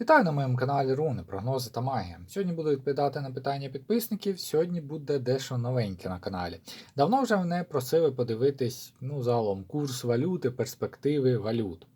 Вітаю на моєму каналі Руни, прогнози та магія. Сьогодні буду відповідати на питання підписників. Сьогодні буде дещо новеньке на каналі. Давно вже мене просили подивитись ну, загалом курс валюти, перспективи валют.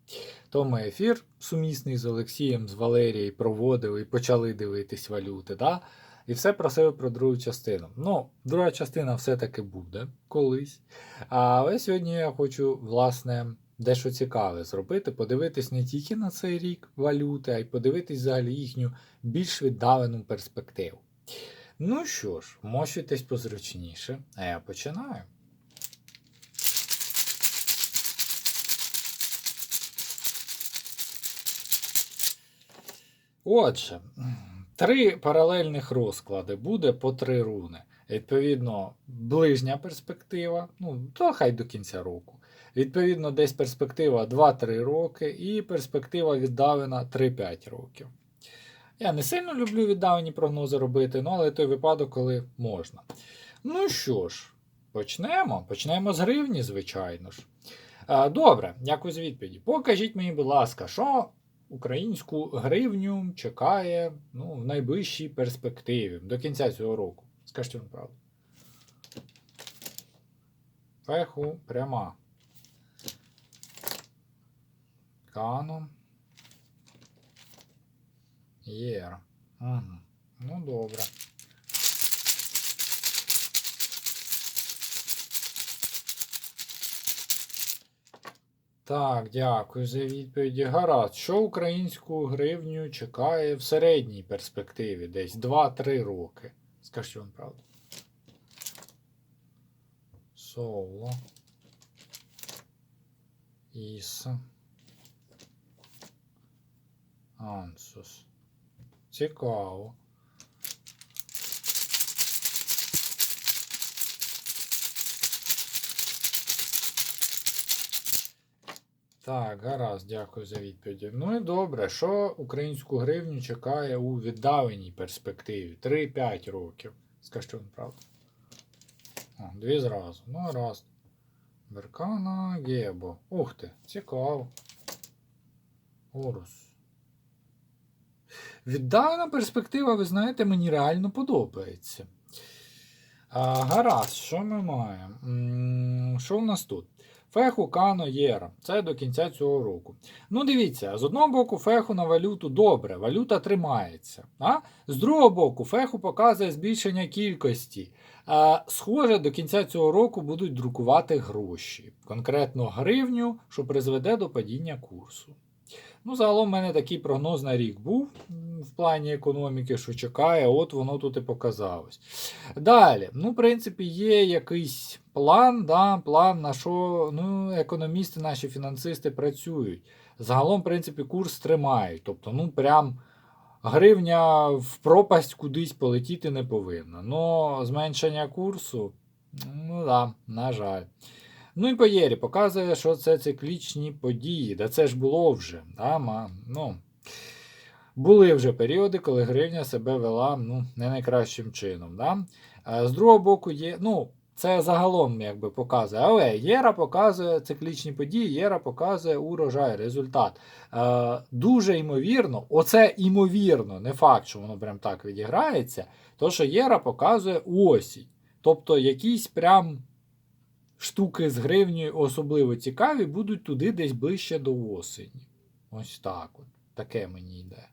Тому ефір сумісний з Олексієм, з Валерією проводили і почали дивитись валюти. Да? І все просили про другу частину. Ну, друга частина все-таки буде колись. Але сьогодні я хочу, власне, дещо цікаве зробити, подивитись не тільки на цей рік валюти, а й подивитись взагалі їхню більш віддалену перспективу. Ну що ж, мощуйтесь позручніше, а я починаю. Отже, три паралельних розклади буде по три руни. Відповідно, ближня перспектива, ну, то хай до кінця року. Відповідно, десь перспектива 2-3 роки і перспектива віддалена 3-5 років. Я не сильно люблю віддалені прогнози робити, ну, але той випадок, коли можна. Ну що ж, почнемо. Почнемо з гривні, звичайно ж. Добре, дякую за відповіді. Покажіть мені, будь ласка, що українську гривню чекає ну, в найближчій перспективі до кінця цього року. Скажіть вам правду. Феху пряма. Кано. Єр. Угу. Ну, добре. Так, дякую за відповіді. Гаразд. Що українську гривню чекає в середній перспективі, десь 2-3 роки. Скажіть вам правду. Соло. Іса. Ансус. Цікаво. Так, гаразд, дякую за відповіді. Ну і добре, що українську гривню чекає у віддаленій перспективі? 3-5 років. Скажіть вам правду. О, дві зразу. Ну, гаразд. Беркана Гебо. Ух ти, цікаво. Орус. Віддалена перспектива, ви знаєте, мені реально подобається. А, гаразд, що ми маємо? Що в нас тут? Феху, Кано, Єра. Це до кінця цього року. Ну, дивіться, з одного боку, феху на валюту добре, валюта тримається. А? З другого боку, феху показує збільшення кількості. А, схоже, до кінця цього року будуть друкувати гроші, конкретно гривню, що призведе до падіння курсу. Ну, загалом в мене такий прогноз на рік був в плані економіки, що чекає, от воно тут і показалось. Далі, ну, в принципі, є якийсь план, да, план, на що ну, економісти, наші фінансисти працюють. Загалом, в принципі, курс тримають. Тобто, ну, прям гривня в пропасть кудись полетіти не повинна. Но зменшення курсу, ну да, на жаль. Ну і по Єрі показує, що це циклічні події. Да це ж було вже. Да, ну, були вже періоди, коли гривня себе вела ну, не найкращим чином. Да? А з другого боку, є, ну, це загалом якби показує. Але Єра показує циклічні події, Єра показує урожай, результат. Е, дуже ймовірно, оце ймовірно, не факт, що воно прям так відіграється, то що Єра показує осінь. Тобто якісь прям штуки з гривнею особливо цікаві будуть туди десь ближче до осені. Ось так от. Таке мені йде.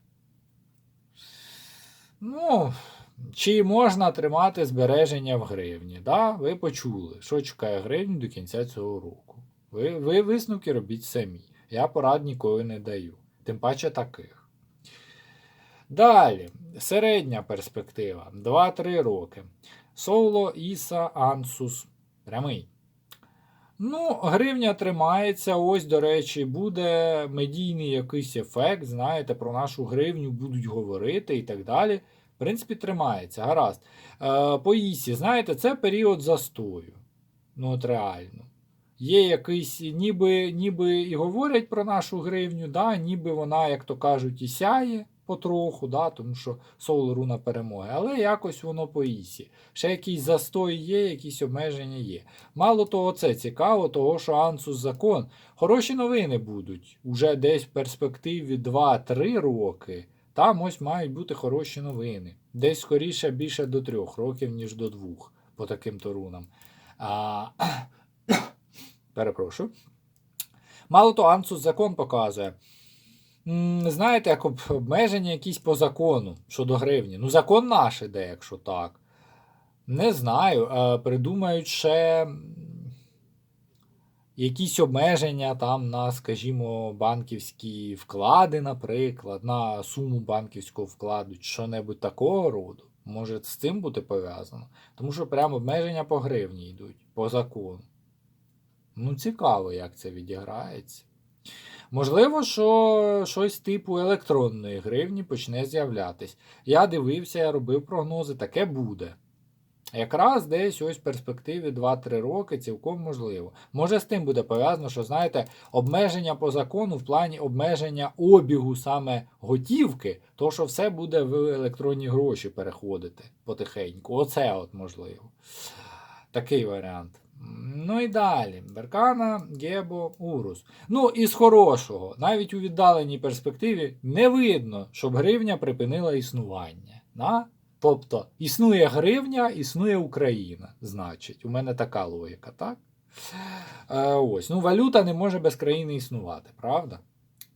Ну, чи можна тримати збереження в гривні? Да? Ви почули, що чекає гривню до кінця цього року. Ви, ви висновки робіть самі. Я порад ніколи не даю. Тим паче таких. Далі, середня перспектива 2-3 роки. Соло, Іса, Ансус. Прямий. Ну, гривня тримається. Ось, до речі, буде медійний якийсь ефект. Знаєте, про нашу гривню будуть говорити і так далі. В принципі, тримається. Гаразд. Е, по ІСі, знаєте, це період застою. Ну, от реально. Є якийсь, ніби ніби і говорять про нашу гривню, да, ніби вона, як то кажуть, і сяє потроху, да, тому що соло руна перемоги, але якось воно по ісі. Ще якийсь застой є, якісь обмеження є. Мало того, це цікаво, того, що Ансус закон. Хороші новини будуть. Уже десь в перспективі 2-3 роки. Там ось мають бути хороші новини. Десь скоріше більше до трьох років, ніж до двох, по таким торунам. А, перепрошую. Мало то, Ансус закон показує. Знаєте, як обмеження якісь по закону щодо гривні. Ну, закон наш іде, якщо так. Не знаю. Е, Придумають ще якісь обмеження там на, скажімо, банківські вклади, наприклад, на суму банківського вкладу, що-небудь такого роду. Може з цим бути пов'язано? Тому що прямо обмеження по гривні йдуть, по закону. Ну, цікаво, як це відіграється. Можливо, що щось типу електронної гривні почне з'являтись. Я дивився, я робив прогнози, таке буде. Якраз десь ось в перспективі 2-3 роки цілком можливо. Може з тим буде пов'язано, що знаєте, обмеження по закону в плані обмеження обігу саме готівки, то що все буде в електронні гроші переходити потихеньку. Оце от можливо. Такий варіант. Ну і далі. Беркана, Гебо, Урус. Ну, і з хорошого, навіть у віддаленій перспективі не видно, щоб гривня припинила існування. Да? Тобто, існує гривня, існує Україна. Значить, у мене така логіка, так? Е, ось. Ну, валюта не може без країни існувати, правда?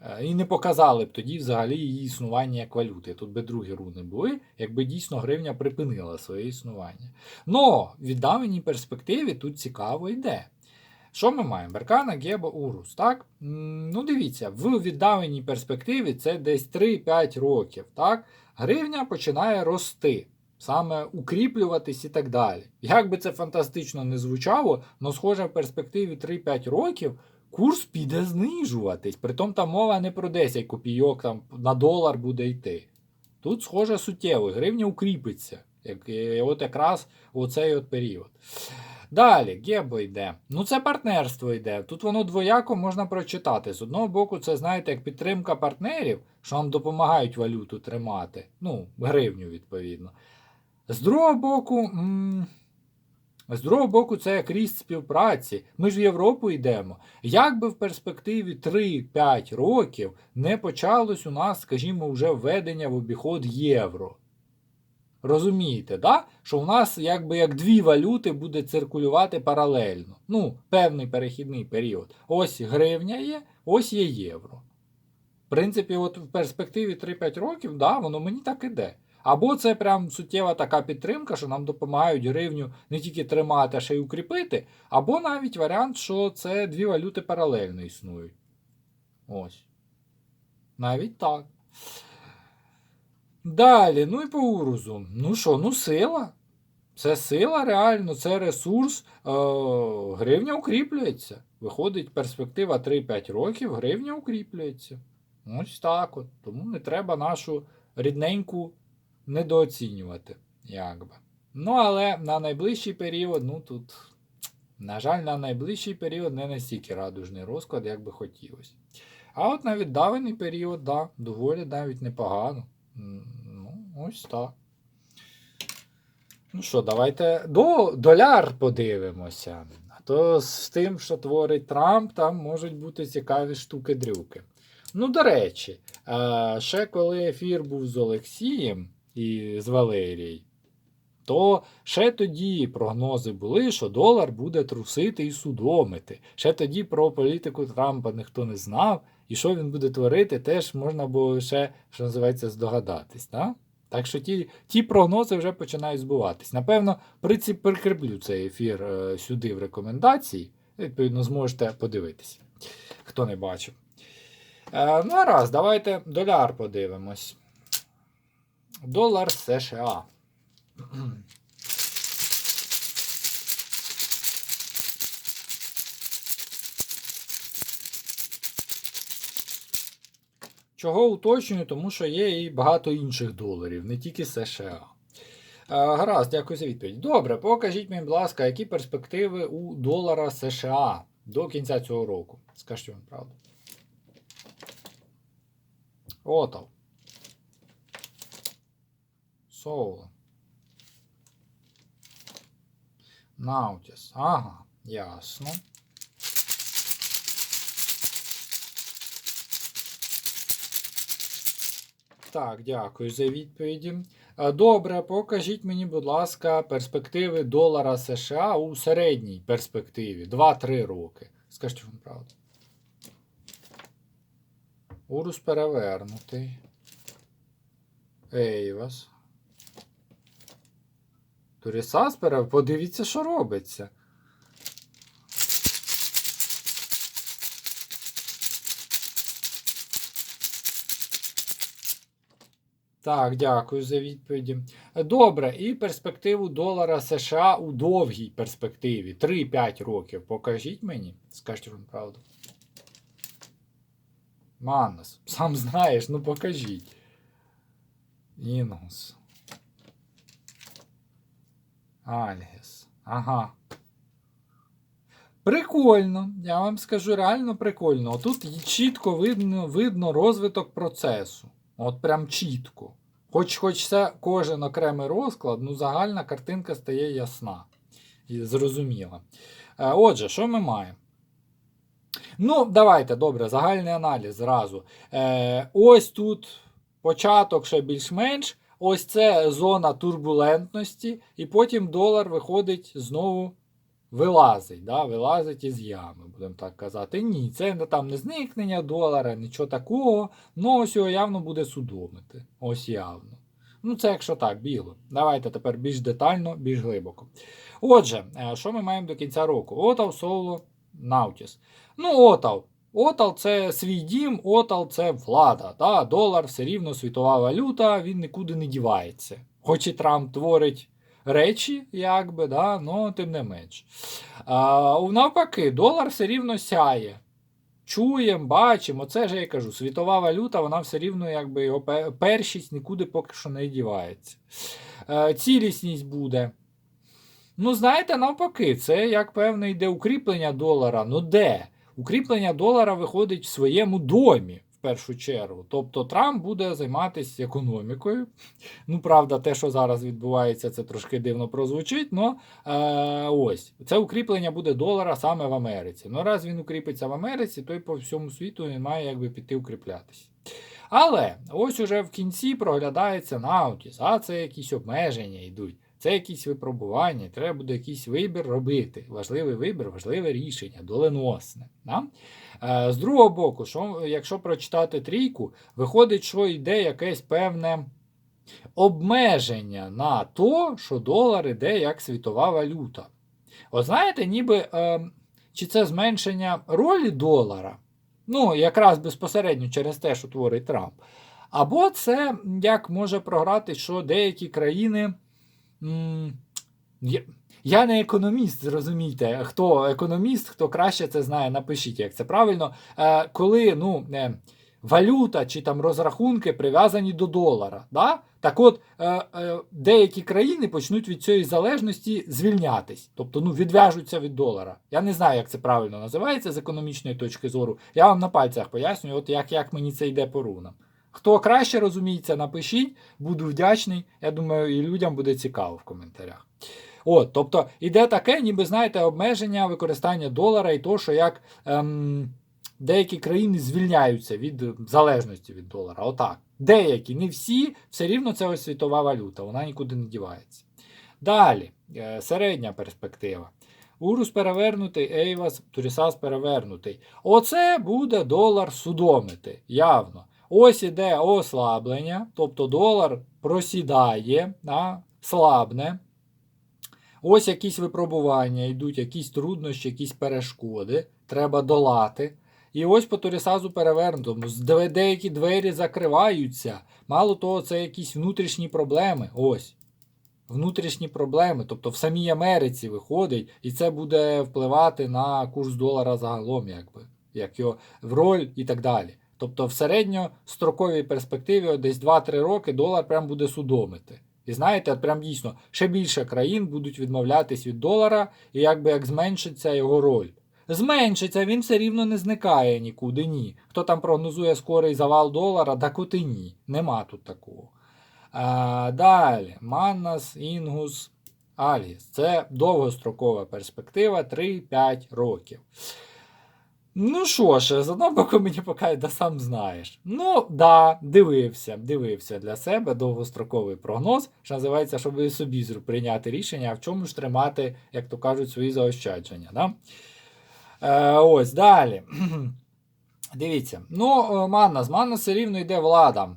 Е, І не показали б тоді взагалі її існування як валюти. Тут би другі руни були, якби дійсно гривня припинила своє існування. Но в віддаленій перспективі тут цікаво йде. Що ми маємо? Беркана, Геба, Урус. Так? Ну, дивіться, в віддаленій перспективі це десь 3-5 років. Так? Гривня починає рости, саме укріплюватись і так далі. Як би це фантастично не звучало, але схоже в перспективі 3-5 років курс піде знижуватись. Притом там мова не про 10 копійок там, на долар буде йти. Тут, схоже, суттєво, гривня укріпиться. Як, е, от якраз у цей от період. Далі, Гебо йде. Ну, це партнерство йде. Тут воно двояко можна прочитати. З одного боку, це, знаєте, як підтримка партнерів, що вам допомагають валюту тримати. Ну, гривню, відповідно. З другого боку. м, з другого боку, це як ріст співпраці. Ми ж в Європу йдемо. Як би в перспективі 3-5 років не почалось у нас, скажімо, вже введення в обіход євро. Розумієте, да? що в нас якби як дві валюти буде циркулювати паралельно. Ну, певний перехідний період. Ось гривня є, ось є євро. В принципі, от в перспективі 3-5 років, да, воно мені так іде. Або це прям суттєва така підтримка, що нам допомагають гривню не тільки тримати, а ще й укріпити, або навіть варіант, що це дві валюти паралельно існують. Ось. Навіть так. Далі, ну і по урузу. Ну що, ну сила. Це сила реально, це ресурс. Е, гривня укріплюється. Виходить перспектива 3-5 років, гривня укріплюється. Ось так от. Тому не треба нашу рідненьку недооцінювати. Якби. Ну, але на найближчий період, ну тут, на жаль, на найближчий період не настільки радужний розклад, як би хотілося. А от на віддалений період, да, доволі навіть непогано. Ну, ось так. Ну що, давайте до доляр подивимося. А то з тим, що творить Трамп, там можуть бути цікаві штуки-дрюки. Ну, до речі, е, ще коли ефір був з Олексієм і з Валерією, то ще тоді прогнози були, що долар буде трусити і судомити. Ще тоді про політику Трампа ніхто не знав, і що він буде творити, теж можна було ще, що називається, здогадатись. Да? Так що ті, ті прогнози вже починають збуватись. Напевно, приці- прикріплю цей ефір е, сюди в рекомендації. Відповідно, зможете подивитися, хто не бачив. Е, ну, а раз, давайте доляр подивимось. Долар США. Чого уточнюю, тому що є і багато інших доларів, не тільки США. Е, Гаразд, дякую за відповідь. Добре, покажіть мені, будь ласка, які перспективи у долара США до кінця цього року. Скажіть вам правду. Отал. Соул. Наутіс. Ага, ясно. Так, дякую за відповіді. Е, Добре, покажіть мені, будь ласка, перспективи долара США у середній перспективі 2-3 роки. Скажіть вам правду. Урус перевернутий. Ейвас. Турісас перев... Подивіться, що робиться. Так, дякую за відповіді. Добре, і перспективу долара США у довгій перспективі 3-5 років. Покажіть мені, скажіть вам правду. Маннас, сам знаєш, ну покажіть. Інгус. Альгес. Ага. Прикольно, я вам скажу, реально прикольно. Тут чітко видно, видно розвиток процесу. От прям чітко. Хоч хоч це кожен окремий розклад, ну загальна картинка стає ясна і зрозуміла. Е, Отже, що ми маємо? Ну, давайте, добре, загальний аналіз зразу. Е, Ось тут початок ще більш-менш. Ось це зона турбулентності, і потім долар виходить знову вилазить, да, вилазить із ями, будемо так казати. Ні, це там не зникнення долара, нічого такого. Ну, ось його явно буде судомити. Ось явно. Ну, це якщо так, біло. Давайте тепер більш детально, більш глибоко. Отже, е, що ми маємо до кінця року? Отал, Соло, Наутіс. Ну, Отал. Отал це свій дім, Отал це влада. Да? Долар все рівно світова валюта, він нікуди не дівається. Хоч і Трамп творить речі, якби, да, но тим не менш. А, навпаки, долар все рівно сяє. Чуємо, бачимо, це ж я кажу, світова валюта, вона все рівно якби його першість нікуди поки що не дівається. Е, цілісність буде. Ну, знаєте, навпаки, це як певне йде укріплення долара. Ну де? Укріплення долара виходить в своєму домі першу чергу. Тобто Трамп буде займатися економікою. Ну, правда, те, що зараз відбувається, це трошки дивно прозвучить. але е, ось це укріплення буде долара саме в Америці. Ну, раз він укріпиться в Америці, то й по всьому світу він має якби піти укріплятися. Але ось уже в кінці проглядається наутіс, а це якісь обмеження йдуть. Це якісь випробування, треба буде якийсь вибір робити. Важливий вибір, важливе рішення, доленосне. Да? Е, з другого боку, що, якщо прочитати трійку, виходить, що йде якесь певне обмеження на то, що долар іде як світова валюта. От знаєте, ніби е, чи це зменшення ролі долара, ну, якраз безпосередньо через те, що творить Трамп. Або це як може програти, що деякі країни. Я- не економіст, зрозумійте. Хто економіст, хто краще це знає, напишіть, як це правильно. Е, коли ну, е, валюта чи там розрахунки прив'язані до долара. Да? Так от, е, деякі країни почнуть від цієї залежності звільнятись, тобто ну, відв'яжуться від долара. Я не знаю, як це правильно називається з економічної точки зору. Я вам на пальцях пояснюю, от як, як мені це йде по рунам. Хто краще розуміється, напишіть, буду вдячний. Я думаю, і людям буде цікаво в коментарях. От, тобто іде таке, ніби знаєте, обмеження використання долара і то, що як ем, деякі країни звільняються від залежності від долара. Отак. Деякі, не всі, все рівно це ось світова валюта, вона нікуди не дівається. Далі, е, середня перспектива. Урус перевернутий, Ейвас, Турісас перевернутий. Оце буде долар судомити, явно. Ось іде ослаблення, тобто долар просідає, да, слабне. Ось якісь випробування йдуть, якісь труднощі, якісь перешкоди. Треба долати. І ось по Торісазу перевернутому. Деякі двері закриваються. Мало того, це якісь внутрішні проблеми. Ось. Внутрішні проблеми. Тобто в самій Америці виходить, і це буде впливати на курс долара загалом, якби, як його в роль і так далі. Тобто в середньостроковій перспективі десь 2-3 роки долар прям буде судомити. І знаєте, прям дійсно ще більше країн будуть відмовлятись від долара, і якби як зменшиться його роль. Зменшиться, він все рівно не зникає нікуди, ні. Хто там прогнозує скорий завал долара, так от і ні. Нема тут такого. А, далі, Маннас, Інгус, Альгіс. Це довгострокова перспектива 3-5 років. Ну що ж, з одного боку мені поки да сам знаєш. Ну, да, дивився, дивився для себе довгостроковий прогноз, що називається, щоб собі прийняти рішення, а в чому ж тримати, як то кажуть, свої заощадження. Да? Е, ось далі. Дивіться. Ну, е, Маннас, Маннас все рівно йде влада.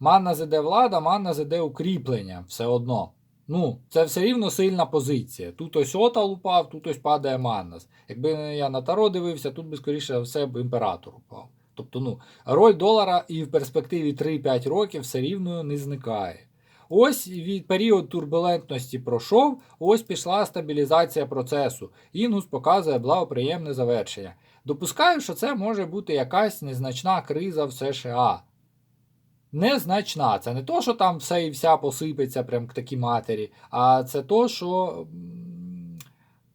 Маннас іде влада, Маннас іде укріплення, все одно. Ну, це все рівно сильна позиція. Тут ось Отал упав, тут ось падає Маннас. Якби я на Таро дивився, тут би скоріше все б імператор упав. Тобто, ну, роль долара і в перспективі 3-5 років все рівно не зникає. Ось від період турбулентності пройшов, ось пішла стабілізація процесу. Інгус показує благоприємне завершення. Допускаю, що це може бути якась незначна криза в США. Незначна. Це не то, що там все і вся посипеться прям к такій матері, а це то, що,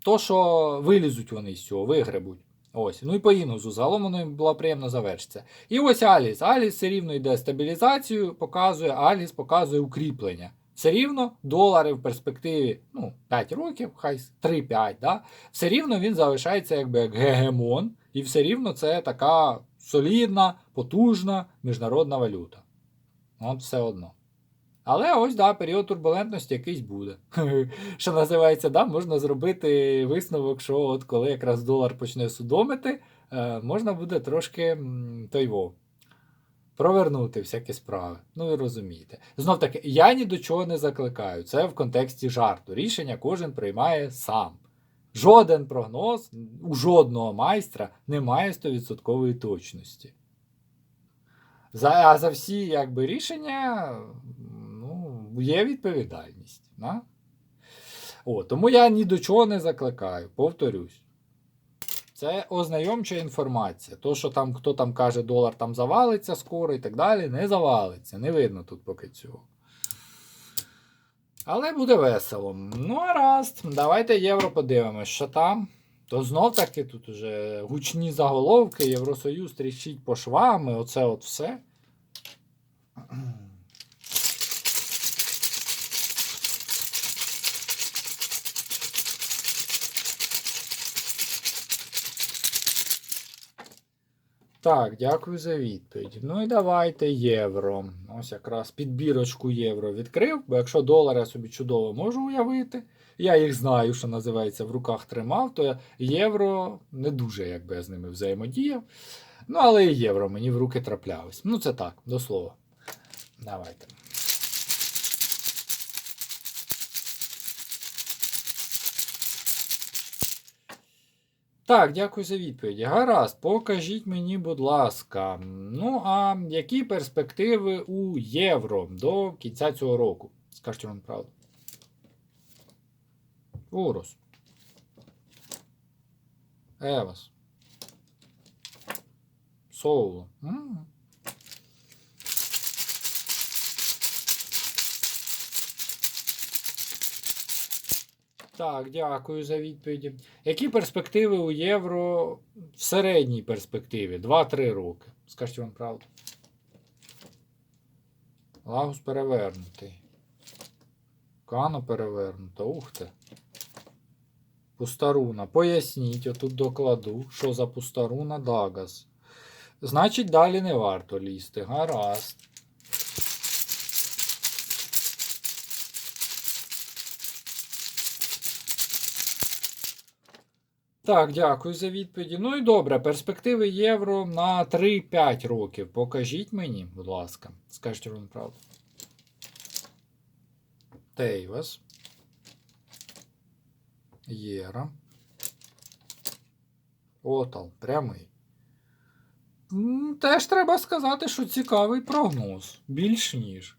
то, що вилізуть вони з цього, вигребуть. Ось. Ну і по інгузу, загалом воно їм було приємно завершиться. І ось Аліс. Аліс все рівно йде стабілізацію, показує, Аліс показує укріплення. Все рівно долари в перспективі ну, 5 років, хай 3-5, да? все рівно він залишається якби як гегемон, і все рівно це така солідна, потужна міжнародна валюта. От все одно. Але ось да, період турбулентності якийсь буде. Що називається, да, можна зробити висновок, що от коли якраз долар почне судомити, е, можна буде трошки той провернути всякі справи. Ну ви розумієте. Знов таки, я ні до чого не закликаю. Це в контексті жарту. Рішення кожен приймає сам. Жоден прогноз у жодного майстра не має 100% точності. За, а за всі якби, рішення ну, є відповідальність. Да? О, тому я ні до чого не закликаю, повторюсь. Це ознайомча інформація. То, що там хто там каже, долар там завалиться скоро і так далі, не завалиться. Не видно тут поки цього. Але буде весело. Ну, а давайте євро подивимось, що там. То знов таки тут уже гучні заголовки, Євросоюз тріщить по швам, і оце от все. Так, дякую за відповідь. Ну і давайте євро. Ось якраз підбірочку євро відкрив, бо якщо долар я собі чудово можу уявити, я їх знаю, що називається, в руках тримав, то євро не дуже якби я з ними взаємодіяв. Ну, але і євро мені в руки траплялись. Ну, це так, до слова. Давайте. Так, дякую за відповідь. Гаразд, покажіть мені, будь ласка. Ну, а які перспективи у євро до кінця цього року? Скажіть вам правду. Урос. Евас. Соуло. М. Так, дякую за відповіді. Які перспективи у євро в середній перспективі? 2-3 роки. Скажіть вам правду. Лагус перевернутий. Кано перевернуто. Ух ти. Пустаруна. Поясніть, отут докладу, що за пустаруна Дагас. Значить, далі не варто лізти. Гаразд. Так, дякую за відповіді. Ну і добре, перспективи євро на 3-5 років. Покажіть мені, будь ласка. Скажіть вам правду. Тейвас. Єра. Отал. Прямий. Теж треба сказати, що цікавий прогноз. Більш ніж.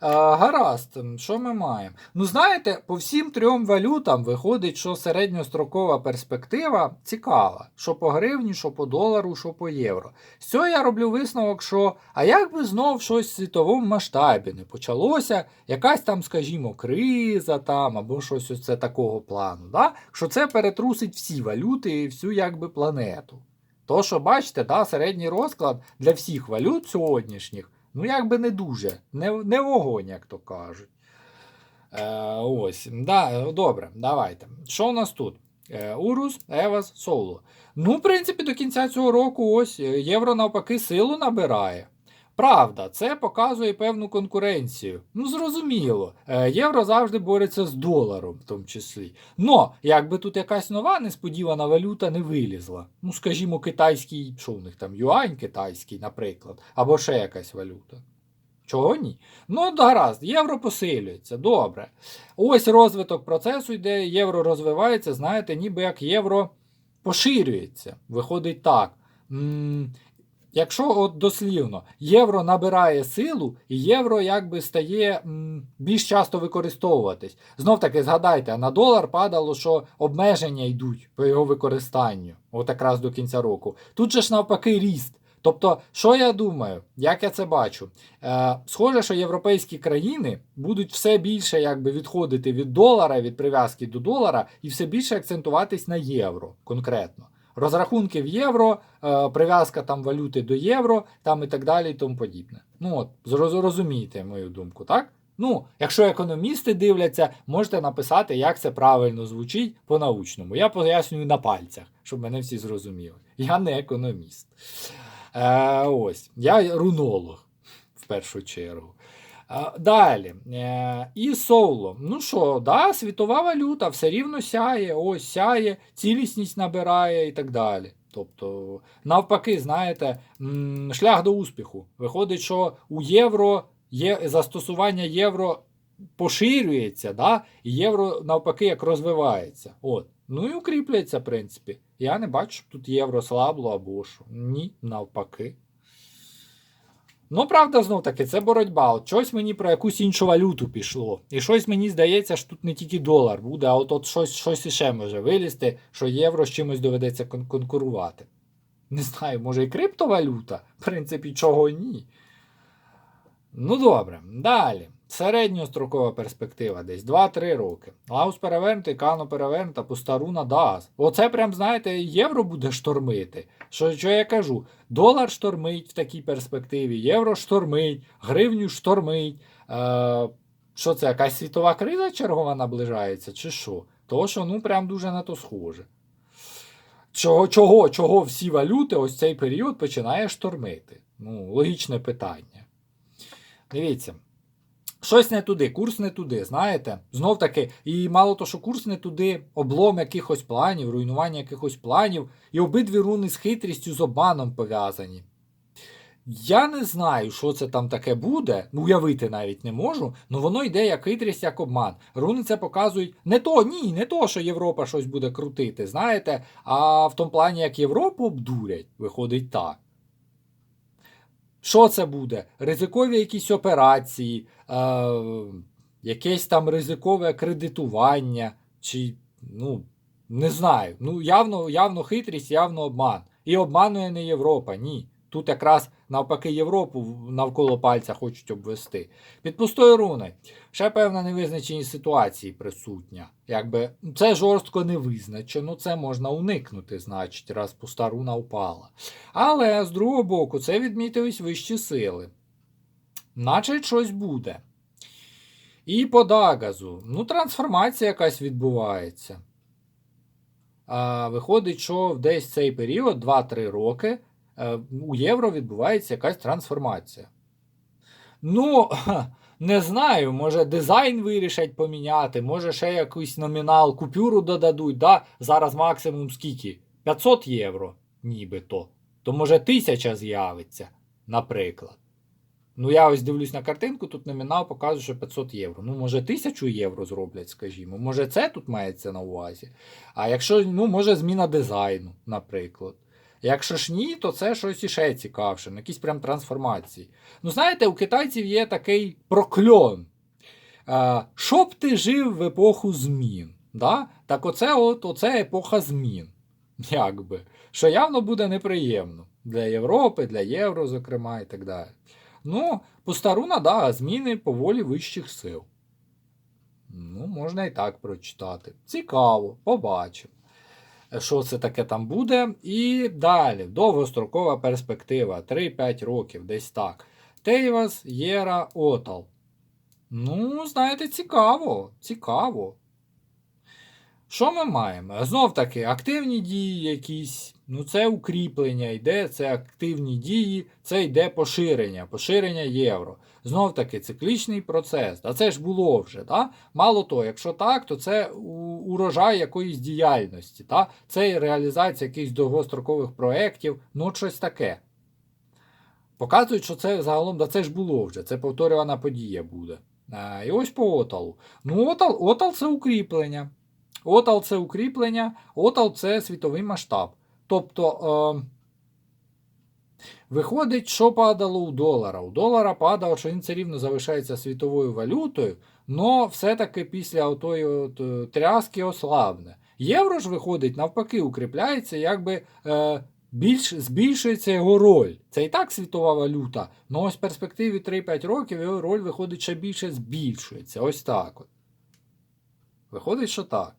А, гаразд, що ми маємо? Ну, знаєте, по всім трьом валютам виходить, що середньострокова перспектива цікава. Що по гривні, що по долару, що по євро. З цього я роблю висновок, що а як би знов щось в світовому масштабі не почалося, якась там, скажімо, криза там, або щось оце такого плану. Да? Що це перетрусить всі валюти і всю якби планету. То, що бачите, да, середній розклад для всіх валют сьогоднішніх, ну як би не дуже, не, не вогонь, як то кажуть. Е, ось, да, добре, давайте. Що у нас тут? Е, Урус, Евас, Соло. Ну, в принципі, до кінця цього року ось е, євро навпаки силу набирає. Правда, це показує певну конкуренцію. Ну, зрозуміло, е, євро завжди бореться з доларом, в тому числі. Но, якби тут якась нова несподівана валюта не вилізла. Ну, скажімо, китайський, що у них там, юань китайський, наприклад, або ще якась валюта. Чого ні? Ну, гаразд, євро посилюється, добре. Ось розвиток процесу йде, євро розвивається, знаєте, ніби як євро поширюється. Виходить так. Якщо от дослівно євро набирає силу, і євро якби стає м, більш часто використовуватись. Знов таки згадайте, на долар падало, що обмеження йдуть по його використанню, от якраз до кінця року. Тут же ж навпаки ріст. Тобто, що я думаю, як я це бачу? Е, схоже, що європейські країни будуть все більше якби відходити від долара, від прив'язки до долара, і все більше акцентуватись на євро конкретно. Розрахунки в євро, е, прив'язка там валюти до євро, там і так далі, і тому подібне. Ну от, зроз- розумієте мою думку, так? Ну, якщо економісти дивляться, можете написати, як це правильно звучить по-научному. Я пояснюю на пальцях, щоб мене всі зрозуміли. Я не економіст. Е, ось, я рунолог в першу чергу. Далі. Е, І соло. Ну що, да, світова валюта все рівно сяє, ось сяє, цілісність набирає і так далі. Тобто, навпаки, знаєте, шлях до успіху. Виходить, що у євро є застосування євро поширюється, да? і євро навпаки як розвивається. От. Ну і укріплюється, в принципі. Я не бачу, щоб тут євро слабло або що. Ні, навпаки. Ну, правда, знов таки, це боротьба. От щось мені про якусь іншу валюту пішло. І щось мені здається, що тут не тільки долар буде, а от, щось, щось іще може вилізти, що євро з чимось доведеться кон- конкурувати. Не знаю, може і криптовалюта? В принципі, чого ні. Ну добре, далі. Середньострокова перспектива, десь 2-3 роки. Лаус перевернутий, Кано перевернута, Пустару на ДАЗ. Оце прям, знаєте, євро буде штормити. Що, що я кажу? Долар штормить в такій перспективі, євро штормить, гривню штормить. Е, що це, якась світова криза чергова наближається, чи що? Того, що ну прям дуже на то схоже. Чого, чого, чого всі валюти ось цей період починає штормити? Ну, логічне питання. Дивіться. Щось не туди, курс не туди, знаєте? Знов таки, і мало то, що курс не туди, облом якихось планів, руйнування якихось планів, і обидві руни з хитрістю з обманом пов'язані. Я не знаю, що це там таке буде, ну, уявити навіть не можу, але воно йде як хитрість, як обман. Руни це показують не то, ні, не то, що Європа щось буде крутити, знаєте, а в тому плані, як Європу обдурять, виходить так. Що це буде? Ризикові якісь операції, е, якесь там ризикове кредитування, чи, ну, не знаю. Ну, явно, явно хитрість, явно обман. І обманує не Європа, ні. Тут якраз навпаки Європу навколо пальця хочуть обвести. Під пустою руною. Ще певна невизначеність ситуації присутня. Якби це жорстко не визначено, це можна уникнути, значить, раз пуста руна впала. Але з другого боку, це відмітились вищі сили. Наче щось буде. І по Дагазу. Ну, трансформація якась відбувається. А, виходить, що десь цей період, 2-3 роки, у євро відбувається якась трансформація. Ну, не знаю, може дизайн вирішать поміняти, може ще якийсь номінал, купюру додадуть. Да? Зараз максимум скільки? 500 євро, нібито. То може 1000 з'явиться, наприклад. Ну, я ось дивлюсь на картинку, тут номінал показує, що 500 євро. Ну, може, 1000 євро зроблять, скажімо. Може, це тут мається на увазі. А якщо, ну, може, зміна дизайну, наприклад. Якщо ж ні, то це щось іще цікавше, ну, якісь прям трансформації. Ну, знаєте, у китайців є такий прокльон. Е, щоб ти жив в епоху змін. Да? Так оце, от, оце епоха змін. Якби. Що явно буде неприємно для Європи, для Євро, зокрема, і так далі. Ну, постаруна, да, зміни по волі вищих сил. Ну, можна і так прочитати. Цікаво, побачимо, що це таке там буде. І далі, довгострокова перспектива, 3-5 років, десь так. Тейвас, Єра, Отал. Ну, знаєте, цікаво, цікаво. Що ми маємо? Знов таки, активні дії якісь, ну це укріплення йде, це активні дії, це йде поширення, поширення євро. Знов таки, циклічний процес. А це ж було вже. Да? Мало того, якщо так, то це урожай якоїсь діяльності. Да? Це реалізація якихось довгострокових проєктів, ну щось таке. Показують, що це загалом, да це ж було вже, це повторювана подія буде. А, і ось по оталу. Ну, отал, отал це укріплення. Отал це укріплення, отал це світовий масштаб. Тобто, е, виходить, що падало у долара. У долара падало, що він все рівно залишається світовою валютою, але все-таки після отої от, е, тряски ослабне. Євро ж виходить, навпаки, укріпляється, якби е, більш, збільшується його роль. Це і так світова валюта, але ось в перспективі 3-5 років його роль виходить ще більше збільшується. Ось так. От. Виходить, що так.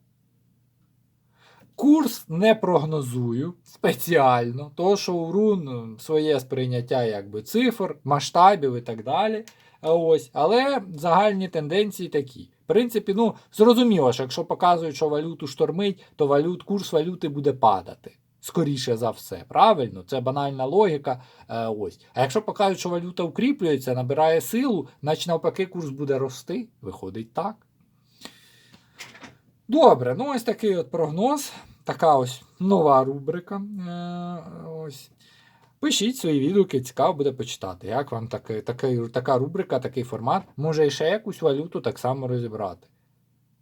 Курс не прогнозую спеціально, тому що у рун е, своє сприйняття якби, цифр, масштабів і так далі. Ось, але загальні тенденції такі. В принципі, ну, зрозуміло, що якщо показують, що валюту штормить, то валют, курс валюти буде падати. Скоріше за все, правильно? Це банальна логіка. Е, ось. А якщо покажуть, що валюта укріплюється, набирає силу, значить навпаки курс буде рости. Виходить так. Добре, ну ось такий от прогноз. Така ось нова рубрика. Е, ось. Пишіть свої відгуки, цікаво буде почитати. Як вам таки, таки, така рубрика, такий формат? Може, ще якусь валюту так само розібрати.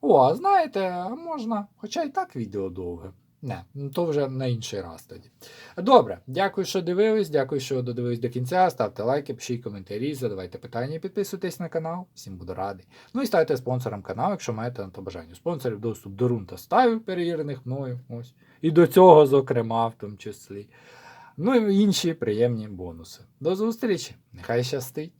О, а знаєте, можна, хоча і так відео довге. Не, ну то вже на інший раз тоді. Добре, дякую, що дивились, дякую, що додивились до кінця. Ставте лайки, пишіть коментарі, задавайте питання і підписуйтесь на канал. Всім буду радий. Ну і ставте спонсором каналу, якщо маєте на то бажання. Спонсорів доступ до рун та ставів, перевірених мною. Ось. І до цього, зокрема, в тому числі. Ну і інші приємні бонуси. До зустрічі! Нехай щастить!